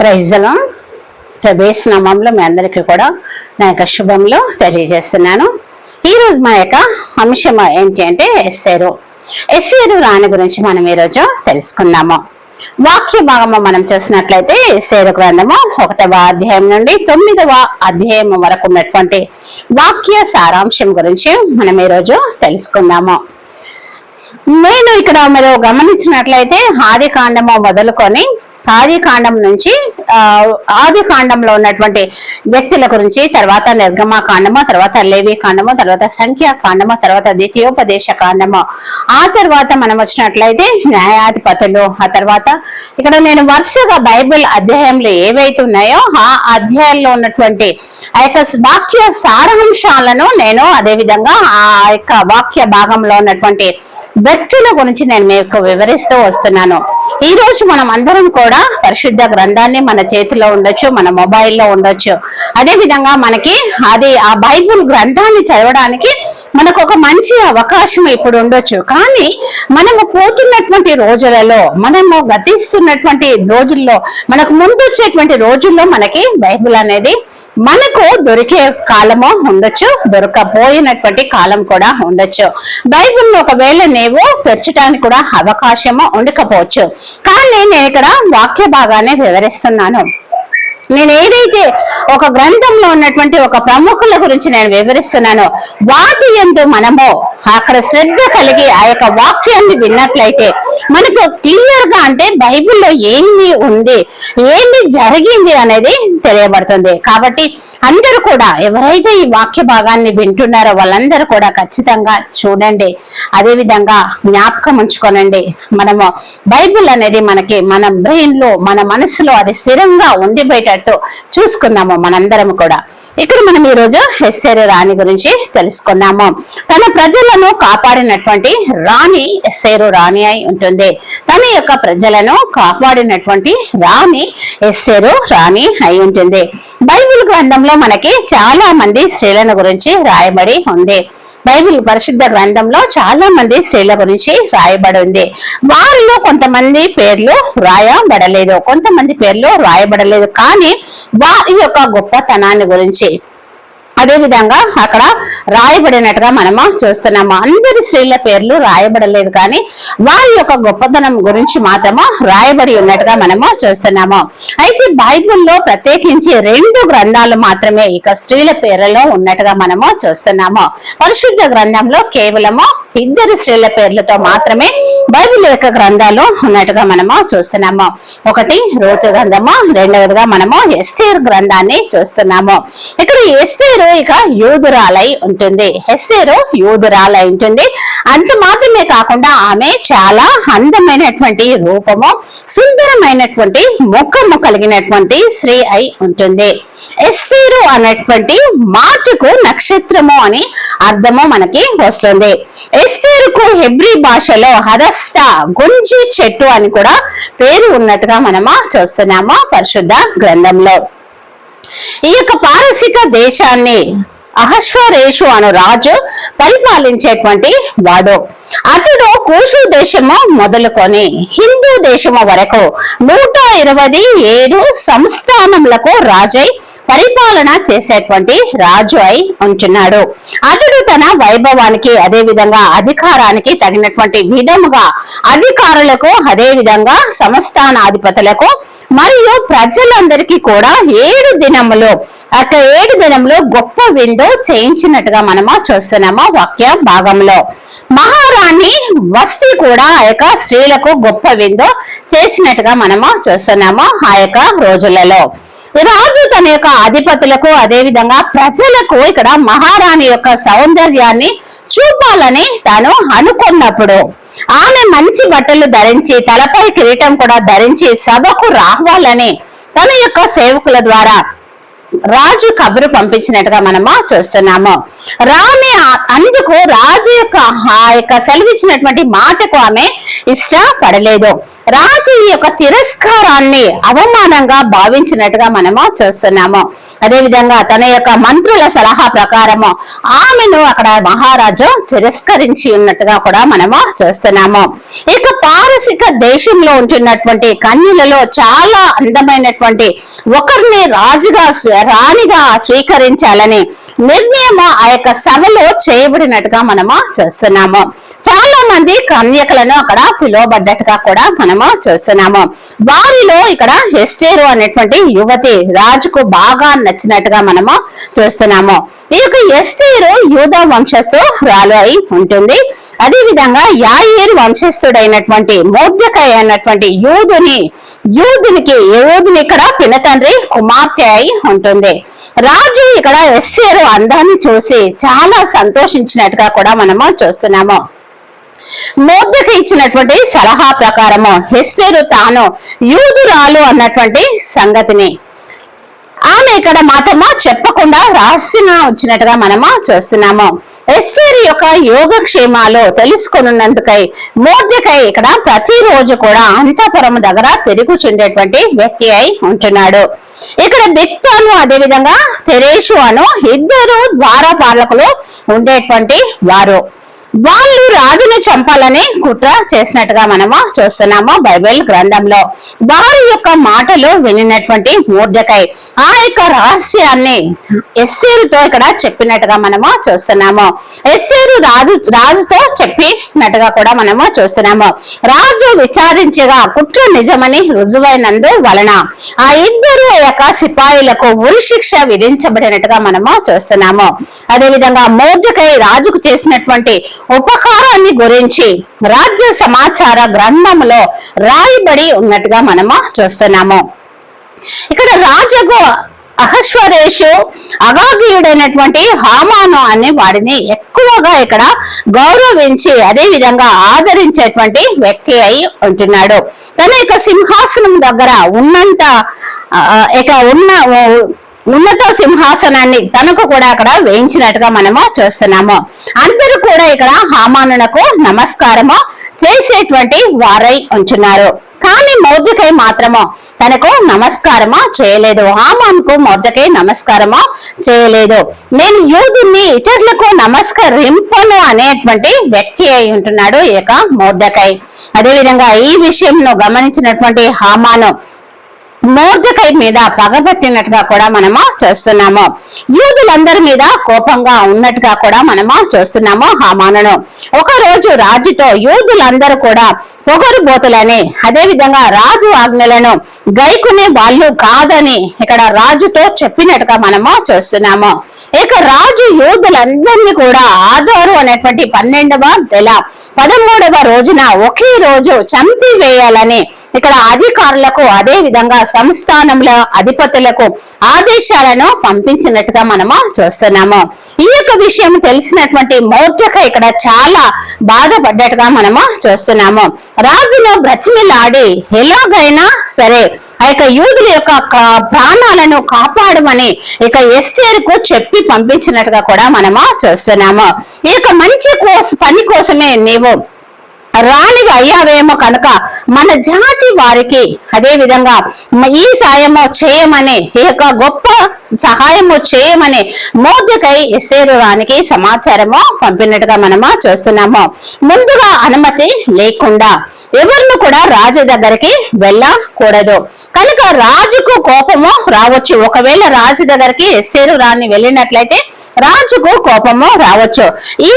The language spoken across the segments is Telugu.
ప్రైజ్లో ప్రభేష్ నామంలో మీ అందరికీ కూడా నా యొక్క శుభంలో తెలియజేస్తున్నాను. ఈరోజు మా యొక్క అంశం ఏంటి అంటే ఎస్సేరు. ఎస్సేరు రాణి గురించి మనం ఈరోజు తెలుసుకున్నాము వాక్య భాగము మనం చూసినట్లయితే ఎస్సేరు గ్రంథము ఒకటవ అధ్యాయం నుండి తొమ్మిదవ అధ్యాయం వరకు ఉన్నటువంటి వాక్య సారాంశం గురించి మనం ఈరోజు తెలుసుకుందాము. నేను ఇక్కడ మీరు గమనించినట్లయితే ఆది కాండము మొదలుకొని ఆది కాండం నుంచి ఆది కాండంలో ఉన్నటువంటి వ్యక్తుల గురించి తర్వాత నిర్గమ కాండము తర్వాత లేవి కాండము తర్వాత సంఖ్యా కాండము తర్వాత ద్వితీయోపదేశ కాండము. ఆ తర్వాత మనం వచ్చినట్లయితే న్యాయాధిపతులు ఆ తర్వాత ఇక్కడ నేను వరుసగా బైబిల్ అధ్యాయంలో ఏవైతే ఉన్నాయో ఆ అధ్యాయంలో ఉన్నటువంటి ఆ యొక్క వాక్య సారాంశాలను నేను అదే విధంగా ఆ యొక్క వాక్య భాగంలో ఉన్నటువంటి వ్యక్తుల గురించి నేను మీకు వివరిస్తూ వస్తున్నాను. ఈ రోజు మనం అందరం కూడా పరిశుద్ధ గ్రంథాన్ని మన చేతిలో ఉండొచ్చు మన మొబైల్లో ఉండొచ్చు. అదే విధంగా మనకి అది ఆ బైబుల్ గ్రంథాన్ని చదవడానికి మనకు ఒక మంచి అవకాశం ఇప్పుడు ఉండొచ్చు. కానీ మనము పోతున్నటువంటి రోజులలో మనము గతిస్తున్నటువంటి రోజుల్లో మనకు ముందు వచ్చేటువంటి రోజుల్లో మనకి బైబుల్ అనేది మనకు దొరికే కాలము ఉండొచ్చు దొరకపోయినటువంటి కాలం కూడా ఉండొచ్చు. బైబిల్ ఒకవేళ నీవు తెచ్చడానికి కూడా అవకాశము ఉండకపోవచ్చు. కానీ నేను ఇక్కడ వాక్య భాగాన్ని వివరిస్తున్నాను. నేను ఏదైతే ఒక గ్రంథంలో ఉన్నటువంటి ఒక ప్రముఖుల గురించి నేను వివరిస్తున్నానో వాటి ఎందు మనము అక్కడ శ్రద్ధ కలిగి ఆ యొక్క వాక్యాన్ని విన్నట్లయితే మనకు క్లియర్గా అంటే బైబిల్లో ఏమి ఉంది ఏమి జరిగింది అనేది తెలియబడుతుంది. కాబట్టి అందరూ కూడా ఎవరైతే ఈ వాక్య భాగాన్ని వింటున్నారో వాళ్ళందరూ కూడా ఖచ్చితంగా చూడండి. అదే విధంగా జ్ఞాపకం ఉంచుకోనండి. మనము బైబిల్ అనేది మనకి మన బ్రెయిన్లో మన మనసులో అది స్థిరంగా ఉండిపోయేటట్టు చూసుకున్నాము మనందరం కూడా. ఇక్కడ మనం ఈ రోజు ఎస్సేరు రాణి గురించి తెలుసుకున్నాము. తన ప్రజలను కాపాడినటువంటి రాణి ఎస్సేరు రాణి అయి ఉంటుంది. తన యొక్క ప్రజలను కాపాడినటువంటి రాణి ఎస్సేరు రాణి అయి ఉంటుంది బైబిల్ గ్రంథంలో మనకి చాలా మంది స్త్రీలను గురించి రాయబడి ఉంది. బైబిల్ పరిశుద్ధ గ్రంథంలో చాలా మంది స్త్రీల గురించి రాయబడి ఉంది. వారిలో కొంతమంది పేర్లు రాయబడలేదు. కొంతమంది పేర్లు రాయబడలేదు. కానీ వారి యొక్క గొప్పతనాన్ని గురించి అదే విధంగా అక్కడ రాయబడినట్టుగా మనము చూస్తున్నాము. అందరి స్త్రీల పేర్లు రాయబడలేదు కానీ వారి యొక్క గొప్పతనం గురించి మాత్రము రాయబడి ఉన్నట్టుగా మనము చూస్తున్నాము. అయితే బైబిల్లో ప్రత్యేకించి రెండు గ్రంథాలు మాత్రమే ఇక స్త్రీల పేర్లలో ఉన్నట్టుగా మనము చూస్తున్నాము. పరిశుద్ధ గ్రంథంలో కేవలము ఇద్దరు స్త్రీల పేర్లతో మాత్రమే బైబిల్ యొక్క గ్రంథాలు ఉన్నట్టుగా మనము చూస్తున్నాము. ఒకటి రోతు గ్రంథము రెండవదిగా మనము ఎస్తేర్ గ్రంథాన్ని చూస్తున్నాము. ఎస్తేరు ఇక యూదురాలై ఉంటుంది. ఎస్తేరు యూదురాలై ఉంటుంది. అంత మాత్రమే కాకుండా ఆమె చాలా అందమైనటువంటి రూపము సుందరమైనటువంటి ముఖము కలిగినటువంటి స్త్రీ అయి ఉంటుంది. ఎస్తేరు అనేటువంటి మాటకు నక్షత్రము అని అర్థము మనకి వస్తుంది. ఎస్తేరుకు హెబ్రి భాషలో హదస్త గుంజి చెట్టు అని కూడా పేరు ఉన్నట్టుగా మనము చూస్తున్నాము పరిశుద్ధ గ్రంథంలో. ఈ యొక్క పారసిక దేశాన్ని అహశ్వరేషు అను రాజు పరిపాలించేటువంటి వాడు. అతడు కూసు దేశము మొదలుకొని హిందూ దేశము వరకు నూట ఇరవై ఏడు సంస్థానములకు రాజై పరిపాలన చేసేటువంటి రాజు అయి ఉంటున్నాడు. అతడు తన వైభవానికి అదే విధంగా అధికారానికి తగినటువంటి విధముగా అధికారులకు అదే విధంగా సంస్థానాధిపతులకు మరియు ప్రజలందరికీ కూడా ఏడు దినములు అట్లా ఏడు దినములు గొప్ప విందు చేయించినట్టుగా మనము చూస్తున్నాము వాక్య భాగంలో. మహారాణి వస్తి కూడా ఆ యొక్క స్త్రీలకు గొప్ప విందు చేసినట్టుగా మనము చూస్తున్నాము ఆ యొక్క రోజులలో. రాజు తన యొక్క అధిపతులకు అదే విధంగా ప్రజలకు ఇక్కడ మహారాణి యొక్క సౌందర్యాన్ని చూపాలని తాను అనుకున్నప్పుడు. ఆమె మంచి బట్టలు ధరించి తలపై కిరీటం కూడా ధరించి సభకు రావాలని తన యొక్క సేవకుల ద్వారా రాజు కబురు పంపించినట్టుగా మనము చూస్తున్నాము. రాణి అందుకు రాజు యొక్క ఆ యొక్క సెలవిచ్చినటువంటి మాటకు ఆమె ఇష్టపడలేదు. రాజు ఈ యొక్క తిరస్కారాన్ని అవమానంగా భావించినట్టుగా మనము చూస్తున్నాము. అదేవిధంగా తన యొక్క మంత్రుల సలహా ప్రకారము ఆమెను అక్కడ మహారాజు తిరస్కరించి ఉన్నట్టుగా కూడా మనము చూస్తున్నాము. ఇక పారసిక దేశంలో ఉంటున్నటువంటి కన్యలలో చాలా అందమైనటువంటి ఒకరిని రాజుగా రాణిగా స్వీకరించాలని నిర్ణయం ఆ యొక్క సభలో చేయబడినట్టుగా మనము చూస్తున్నాము. చాలా మంది కన్యకలను అక్కడ పిలువబడ్డట్టుగా కూడా మనం మనము చూస్తున్నాము. వారిలో ఇక్కడ ఎస్సేరు అనేటువంటి యువతి రాజుకు బాగా నచ్చినట్టుగా మనము చూస్తున్నాము. ఈ యొక్క ఎస్తేరు యూదా వంశస్థు రాలు అయి ఉంటుంది. అదేవిధంగా యాయేరు వంశస్థుడైనటువంటి మోద్యకాయ అయినటువంటి యూదుని యూదునికి యూదుని ఇక్కడ పినతండ్రి కుమార్తె అయి ఉంటుంది. రాజు ఇక్కడ ఎస్సేరు అందాన్ని చూసి చాలా సంతోషించినట్టుగా కూడా మనము చూస్తున్నాము. మోర్దకి ఇచ్చినటువంటి సలహా ప్రకారము హెస్సేరు తాను యూదురాలు అన్నటువంటి సంగతిని. ఆమె ఇక్కడ మాత్రమా చెప్పకుండా రహస్యంగా వచ్చినట్టుగా మనము చూస్తున్నాము. ఎస్సేరి యొక్క యోగక్షేమాలు తెలుసుకున్నందుకై మోర్దకై ఇక్కడ ప్రతిరోజు కూడా అంతఃపురం దగ్గర తిరుగుచుండేటువంటి వ్యక్తి అయి ఉంటున్నాడు. ఇక్కడ బిక్తాను అదేవిధంగా తెరేషు అను ఇద్దరు ద్వారపాలకులు ఉండేటువంటి వారు. వాళ్ళు రాజును చంపాలని కుట్ర చేసినట్టుగా మనము చూస్తున్నాము బైబిల్ గ్రంథంలో. వారి యొక్క మాటలు వినినటువంటి మూర్ధకై ఆ యొక్క రహస్యాన్ని ఎస్సేరుతో ఇక్కడ చెప్పినట్టుగా మనము చూస్తున్నాము. ఎస్సేరు రాజు రాజుతో చెప్పినట్టుగా కూడా మనము చూస్తున్నాము. రాజు విచారించగా కుట్ర నిజమని రుజువైనందు వలన ఆ ఇద్దరు యొక్క సిపాయిలకు ఉరి శిక్ష విధించబడినట్టుగా మనము చూస్తున్నాము. అదేవిధంగా మూర్ధకై రాజుకు చేసినటువంటి ఉపకారాన్ని గురించి రాజ్య సమాచార గ్రంథములో రాయబడి ఉన్నట్టుగా మనము చూస్తున్నాము. ఇక్కడ రాజగు అహశ్వరేషు అగాగీయుడైనటువంటి హామాను అనే వాడిని ఎక్కువగా ఇక్కడ గౌరవించి అదే విధంగా ఆదరించేటువంటి వ్యక్తి అయి ఉంటున్నాడు. తన యొక్క సింహాసనం దగ్గర ఉన్నంత ఇక ఉన్న ఉన్నత సింహాసనాన్ని తనకు కూడా అక్కడ వేయించినట్టుగా మనము చూస్తున్నాము. అందరూ కూడా ఇక్కడ హామానునకు నమస్కారము చేసేటువంటి వారై ఉంటున్నారు. కానీ మౌర్యకై మాత్రము తనకు నమస్కారమా చేయలేదు. హామాన్కు మౌర్యకై నమస్కారమా చేయలేదు. నేను యూదుని ఇతరులకు నమస్కరింపను అనేటువంటి వ్యక్తి అయి ఉంటున్నాడు ఈ యొక్క మౌర్యకై అదేవిధంగా ఈ విషయంను గమనించినటువంటి హామాను మోర్దకై మీద పగబట్టినట్టుగా కూడా మనము చూస్తున్నాము. యూదులందరి మీద కోపంగా ఉన్నట్టుగా కూడా మనము చూస్తున్నాము హామానును. ఒక రోజు రాజుతో యూదులందరూ కూడా పొగరు బోతులని. అదేవిధంగా రాజు ఆజ్ఞలను గైకునే వాళ్ళు కాదని ఇక్కడ రాజుతో చెప్పినట్టుగా మనము చూస్తున్నాము. ఇక రాజు యోధులందరినీ కూడా ఆధారు అనేటువంటి పన్నెండవ నెల పదమూడవ రోజున ఒకే రోజు చంపి వేయాలని ఇక్కడ అధికారులకు అదే విధంగా సంస్థానంలో అధిపతులకు ఆదేశాలను పంపించినట్టుగా మనము చూస్తున్నాము. ఈ యొక్క విషయం తెలిసినటువంటి మౌర్యక ఇక్కడ చాలా బాధపడ్డట్టుగా మనము చూస్తున్నాము. రాజును బ్రతిమిలాడి ఎలాగైనా సరే ఆ యొక్క యూదుల యొక్క ప్రాణాలను కాపాడమని ఇక ఎస్తేరుకు చెప్పి పంపించినట్టుగా కూడా మనము చూస్తున్నాము. ఈ యొక్క మంచి కోస పని కోసమే నీవు రానివి అయ్యావేమో కనుక మన జాతి వారికి అదే విధంగా ఈ సాయము చేయమని ఈ యొక్క గొప్ప సహాయము చేయమని మోదకై ఎస్సేరు రానికి సమాచారము పంపినట్టుగా మనము చూస్తున్నాము. ముందుగా అనుమతి లేకుండా ఎవరిని కూడా రాజు దగ్గరికి వెళ్ళకూడదు. కనుక రాజుకు కోపము రావచ్చు. ఒకవేళ రాజు దగ్గరికి ఎస్సేరు రాని వెళ్ళినట్లయితే రాజుకు కోపము రావచ్చు. ఈ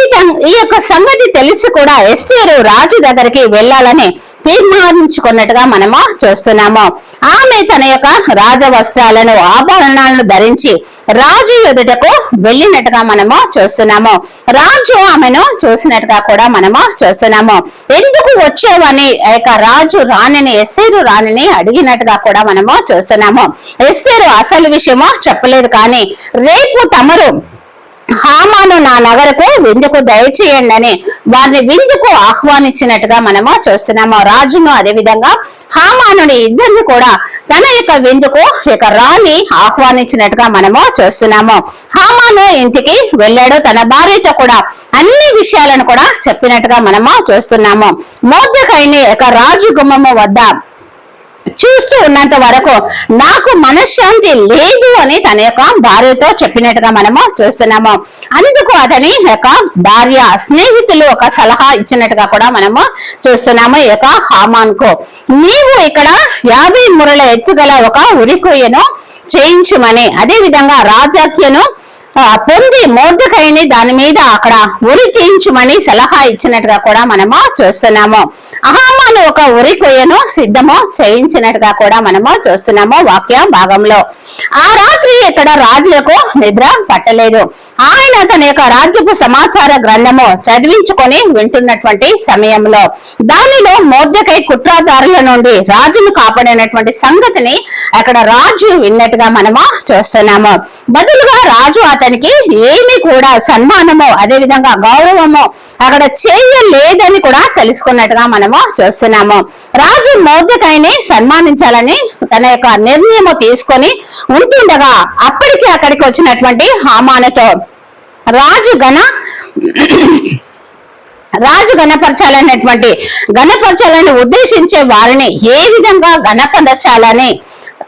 ఈ యొక్క సంగతి తెలిసి కూడా ఎస్సేరు రాజు దగ్గరికి వెళ్ళాలని తీర్మానించుకున్నట్టుగా మనము చూస్తున్నాము. ఆమె తన యొక్క రాజవస్త్రాలను ఆభరణాలను ధరించి రాజు ఎదుటకు వెళ్ళినట్టుగా మనము చూస్తున్నాము. రాజు ఆమెను చూసినట్టుగా కూడా మనము చూస్తున్నాము. ఎందుకు వచ్చావని యొక్క రాజు రాణిని ఎస్సేరు రాణిని అడిగినట్టుగా కూడా మనము చూస్తున్నాము. ఎస్సేరు అసలు విషయమో చెప్పలేదు కానీ రేపు తమరు హామాను నా నగరకు విందుకు దయచేయండి అని వారిని విందుకు ఆహ్వానించినట్టుగా మనము చూస్తున్నాము. రాజును అదే విధంగా హామానుని ఇద్దరిని కూడా తన యొక్క విందుకు యొక్క రాణి ఆహ్వానించినట్టుగా మనము చూస్తున్నాము. హామాను ఇంటికి వెళ్ళాడు. తన భార్యతో కూడా అన్ని విషయాలను కూడా చెప్పినట్టుగా మనము చూస్తున్నాము. మోర్దకైని యొక్క రాజు గుమ్మము వద్ద చూస్తూ ఉన్నంత వరకు నాకు మనశ్శాంతి లేదు అని తన యొక్క భార్యతో చెప్పినట్టుగా మనము చూస్తున్నాము. అందుకు అతని యొక్క భార్య స్నేహితులు ఒక సలహా ఇచ్చినట్టుగా కూడా మనము చూస్తున్నాము ఈ యొక్క హామాన్కు నీవు ఇక్కడ యాభై మురల ఎత్తుగల ఒక ఉరికొయ్యను చేయించుమని అదే విధంగా రాజాక్యను పొంది మోర్దకైని దాని మీద అక్కడ ఉరి తీయించమని సలహా ఇచ్చినట్టుగా కూడా మనము చూస్తున్నాము. అహామాను ఒక ఉరి కొయ్యను సిద్ధము చేయించినట్టుగా కూడా మనము చూస్తున్నాము వాక్య భాగంలో. ఆ రాత్రి ఇక్కడ రాజులకు నిద్ర పట్టలేదు. ఆయన తన యొక్క రాజ్యపు సమాచార గ్రంథము చదివించుకొని వింటున్నటువంటి సమయంలో దానిలో మోర్దకై కుట్రాదారుల నుండి రాజును కాపాడినటువంటి సంగతిని అక్కడ రాజు విన్నట్టుగా మనము చూస్తున్నాము. బదులుగా రాజు అతనికి ఏమి కూడా సన్మానము అదే విధంగా గౌరవము అక్కడ చేయలేదని కూడా తెలుసుకున్నట్టుగా మనము చూస్తున్నాము. రాజు మోర్దకైని సన్మానించాలని తన యొక్క నిర్ణయము తీసుకొని ఉంటుండగా అప్పటికి అక్కడికి వచ్చినటువంటి హామానతో రాజు గణ రాజు గణపరచాలనేటువంటి గణపరచాలని ఉద్దేశించే వారిని ఏ విధంగా గణపరచాలని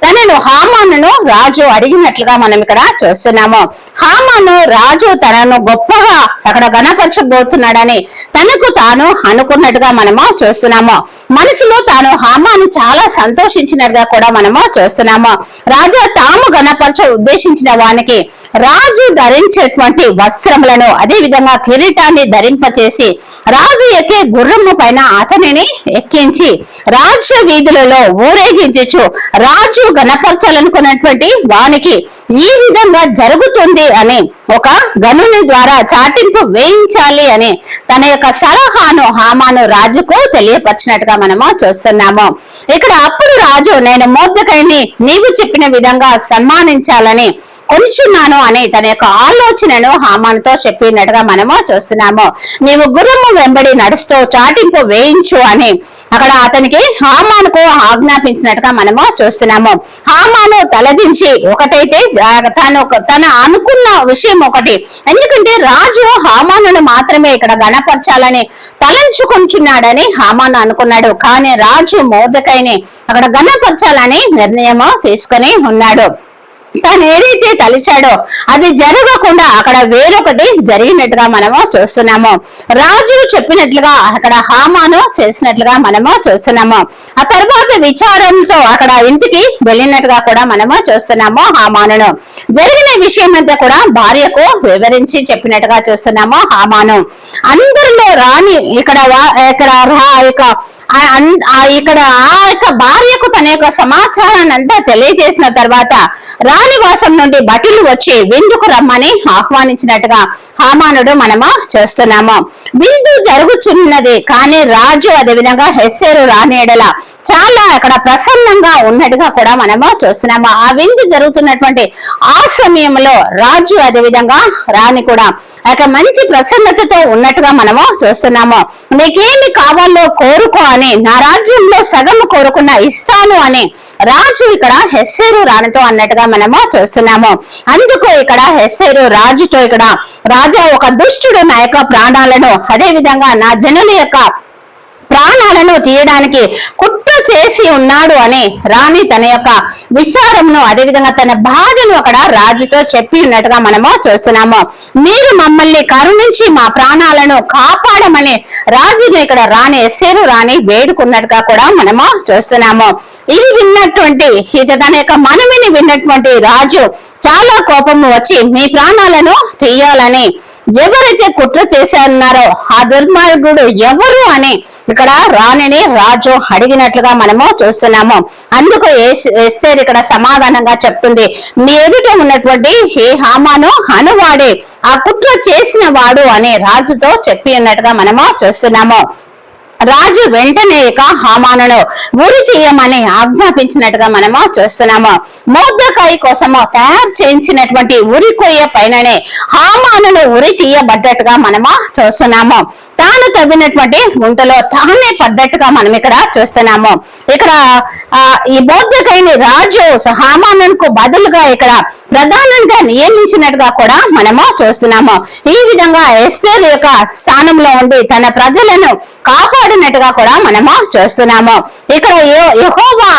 తనను హామాను రాజు అడిగినట్లుగా మనం ఇక్కడ చూస్తున్నాము. హామాను రాజు తనను గొప్పగా అక్కడ గణపరచబోతున్నాడని తనకు తాను అనుకున్నట్టుగా మనము చూస్తున్నాము. మనసులో తాను హామాను చాలా సంతోషించినట్టుగా కూడా మనము చూస్తున్నాము. రాజా తాము గణపరచ ఉద్దేశించిన వానికి రాజు ధరించేటువంటి వస్త్రములను అదే విధంగా కిరీటాన్ని ధరింపచేసి రాజు ఎక్కే గుర్రము పైన అతనిని ఎక్కించి రాజ్య వీధులలో ఊరేగించు రాజు గణపరచాలనుకున్నటువంటి వానికి ఈ విధంగా జరుగుతుంది అని ఒక గనుని ద్వారా చాటింపు వేయించాలి అని తన యొక్క సలహాను హామాను రాజుకు తెలియపరిచినట్టుగా మనము చూస్తున్నాము. ఇక్కడ అప్పుడు రాజు నేను మోర్దకైని నీవు చెప్పిన విధంగా సన్మానించాలని కొంచున్నాను అని తన యొక్క ఆలోచనను హామానుతో చెప్పినట్టుగా మనము చూస్తున్నాము. నీవు గుర్రము వెంబడి నడుస్తూ చాటింపు వేయించు అని అక్కడ అతనికి హామానుకు ఆజ్ఞాపించినట్టుగా మనము చూస్తున్నాము. హామాను తలదించి ఒకటైతే తను ఒక- తన అనుకున్న విషయం ఒకటి. ఎందుకంటే రాజు హామానును మాత్రమే ఇక్కడ గణపరచాలని తలంచుకుంటున్నాడని హామాను అనుకున్నాడు. కానీ రాజు మోదకైని అక్కడ గణపరచాలని నిర్ణయము తీసుకొని ఉన్నాడు. తాను ఏదైతే తలిచాడో అది జరగకుండా అక్కడ వేరొకటి జరిగినట్టుగా మనము చూస్తున్నాము. రాజు చెప్పినట్లుగా అక్కడ హామాను చేసినట్లుగా మనము చూస్తున్నాము. ఆ తర్వాత విచారంతో అక్కడ ఇంటికి వెళ్ళినట్టుగా కూడా మనము చూస్తున్నాము హామాను జరిగిన విషయం అంతా కూడా భార్యకు వివరించి చెప్పినట్టుగా చూస్తున్నాము హామాను. అందరిలో రాని ఇక్కడ ఇక్కడ యొక్క అన్- ఆ ఇక్కడ ఆ యొక్క భార్యకు తన సమాచారాన్ని అంతా తెలియజేసిన తర్వాత రాణివాసం నుండి భటులు వచ్చి విందుకు రమ్మని ఆహ్వానించినట్టుగా హామానుడు మనము చేస్తున్నాము. విందు జరుగుచున్నది కానీ రాజు అదే విధంగా హెస్సేరు రానేడల చాలా అక్కడ ప్రసన్నంగా ఉన్నట్టుగా కూడా మనము చూస్తున్నాము. ఆ విందు జరుగుతున్నటువంటి ఆ సమయంలో రాజు అదే విధంగా రాణి కూడా అక్కడ మంచి ప్రసన్నతతో ఉన్నట్టుగా మనము చూస్తున్నాము. నీకేమి కావాలో కోరుకో అని నా రాజ్యంలో సగం కోరుకున్న ఇస్తాను అని రాజు ఇక్కడ హెస్సేరు రాణితో అన్నట్టుగా మనము చూస్తున్నాము. అందుకు ఇక్కడ హెస్సేరు రాజుతో ఇక్కడ రాజా ఒక దుష్టుడు నా యొక్క ప్రాణాలను అదే విధంగా నా జనుల యొక్క ప్రాణాలను తీయడానికి చేసి ఉన్నాడు అని రాణి తన యొక్క విచారంను అదేవిధంగా తన బాధను అక్కడ రాజుతో చెప్పి ఉన్నట్టుగా మనము చూస్తున్నాము. మీరు మమ్మల్ని కరుణించి మా ప్రాణాలను కాపాడమని రాజును ఇక్కడ రాణి ఎస్సేరు రాణి వేడుకున్నట్టుగా కూడా మనము చూస్తున్నాము. ఇది విన్నటువంటి ఇది తన యొక్క మనమిని విన్నటువంటి రాజు చాలా కోపము వచ్చి మీ ప్రాణాలను తీయాలని ఎవరైతే కుట్ర చేశారన్నారో ఆ దుర్మార్గుడు ఎవరు అని ఇక్కడ రాణిని రాజు అడిగినట్లుగా మనము చూస్తున్నాము. అందుకు ఏస్- ఎస్తేర్ ఇక్కడ సమాధానంగా చెప్తుంది. మీ ఎదుట ఉన్నటువంటి ఈ హామాను అనువాడే ఆ కుట్ర చేసిన వాడు అని రాజుతో చెప్పి ఉన్నట్టుగా మనము చూస్తున్నాము. రాజు వెంటనే ఇక హామానును ఉరి తీయమని ఆజ్ఞాపించినట్టుగా మనము చూస్తున్నాము. మోద్దకాయ కోసము తయారు చేయించినటువంటి ఉరి కొయ్య పైననే హామానును ఉరి తీయబడ్డట్టుగా మనము చూస్తున్నాము. తాను తవ్వినటువంటి గుంటలో తానే పడ్డట్టుగా మనం ఇక్కడ చూస్తున్నాము. ఇక్కడ ఈ బౌద్ధకైని రాజు హామానుకు బదులుగా ఇక్కడ ప్రధానంగా నియమించినట్టుగా కూడా మనము చూస్తున్నాము. ఈ విధంగా ఎస్తేర్ యొక్క స్థానంలో ఉండి తన ప్రజలను కాపాడు మాట్లాడినట్టుగా కూడా మనము చూస్తున్నాము. ఇక్కడ యె-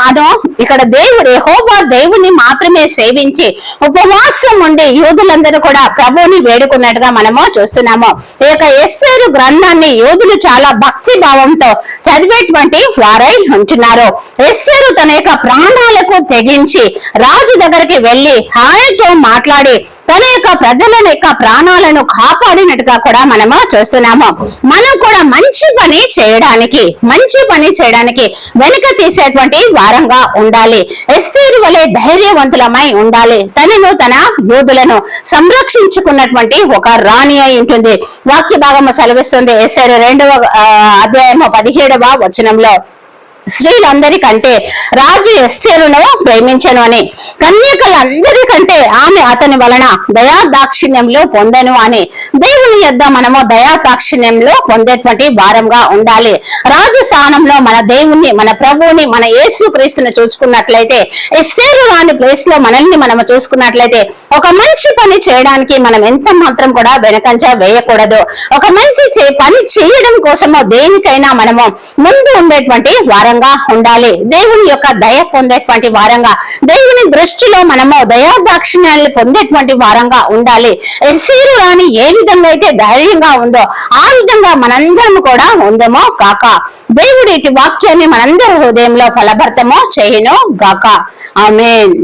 అను ఇక్కడ దేవుడు యెహోవా దేవుని మాత్రమే సేవించి ఉపవాసం ఉండి యూదులందరూ కూడా ప్రభువుని వేడుకున్నట్టుగా మనము చూస్తున్నాము. ఈ యొక్క ఎస్సేరు గ్రంథాన్ని యూదులు చాలా భక్తి భావంతో చదివేటువంటి వారై ఉంటున్నారు. ఎస్సేరు తన యొక్క ప్రాణాలకు తెగించి రాజు దగ్గరికి వెళ్ళి ఆయనతో మాట్లాడి తన యొక్క ప్రజల యొక్క ప్రాణాలను కాపాడినట్టుగా కూడా మనము చూస్తున్నాము. మనం కూడా మంచి పని చేయడానికి మంచి పని చేయడానికి వెనుక తీసేటువంటి వారంగా ఉండాలి. ఎస్తేరు వలె ధైర్యవంతులమై ఉండాలి. తనను తన యూదులను సంరక్షించుకున్నటువంటి ఒక రాణి అయి ఉంటుంది. వాక్య భాగము సెలవిస్తుంది. ఎస్ఆర్ రెండవ అధ్యాయము పదిహేడవ వచనంలో. స్త్రీలందరికంటే రాజు ఎస్తేరును ప్రేమించను అని కన్యకలందరికంటే ఆమె అతని వలన దయా దాక్షిణ్యంలో పొందను అని దేవుని యొద్ద మనము దయా దాక్షిణ్యంలో పొందేటువంటి వారంగా ఉండాలి. రాజు స్థానంలో మన దేవుణ్ణి మన ప్రభువుని మన యేసు క్రీస్తుని చూసుకున్నట్లయితే ఎస్తేరు రాని ప్లేస్లో మనల్ని మనము చూసుకున్నట్లయితే ఒక మంచి పని చేయడానికి మనం ఎంత మాత్రం కూడా వెనకంజ వేయకూడదు. ఒక మంచి చే- పని చేయడం కోసము దేనికైనా మనము ముందు ఉండేటువంటి వారంగా ఉండాలి. దేవుని యొక్క దయ పొందేటువంటి వారంగా దేవుని దృష్టిలో మనము దయా దాక్షిణ్యాన్ని పొందేటువంటి వారంగా ఉండాలి. ఎస్సీరు రాని ఏ విధంగా అయితే ధైర్యంగా ఉందో ఆ విధంగా మనందరం కూడా ఉందమో కాక దేవుడి వాక్యాన్ని మనందరి హృదయంలో ఫలభర్తమో చేయను గాక. ఆమెన్.